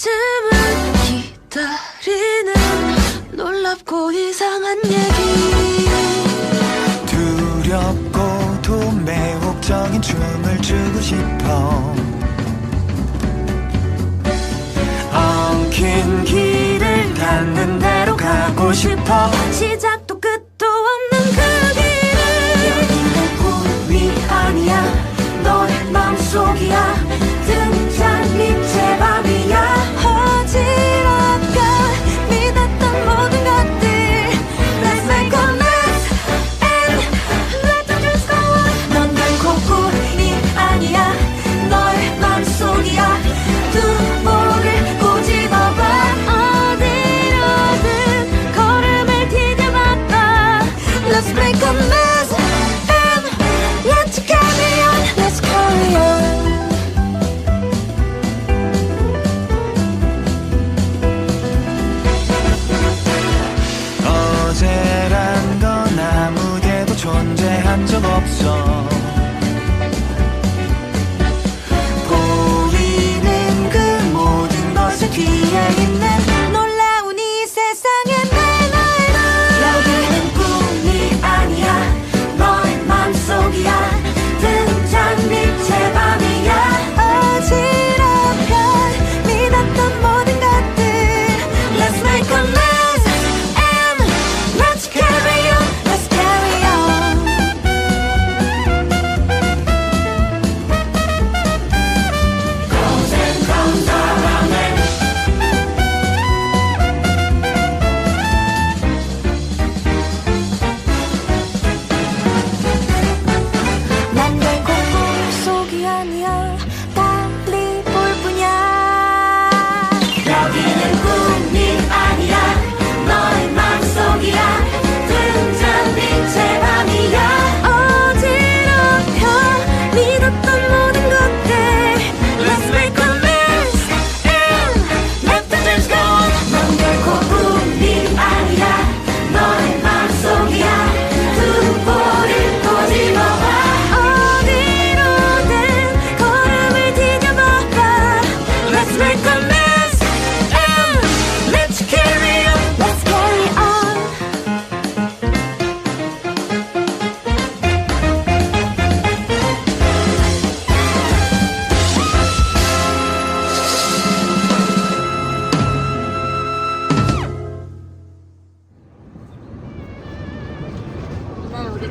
한숨을 기다리는 놀랍고 이상한 얘기. 두렵고도 매혹적인 춤을 추고 싶어. 엉킨 길을 닿는 대로 가고 싶어. 시작도 끝.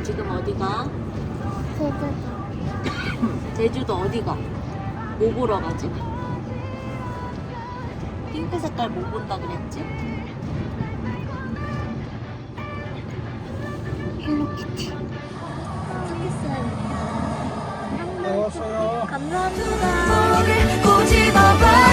지금 어디가? 제주도. 제주도 어디가? 뭐 보러 가지? 핑크 색깔 못 본다 그랬지? 헬로키티. 어서요. 감사합니다. 어, 네.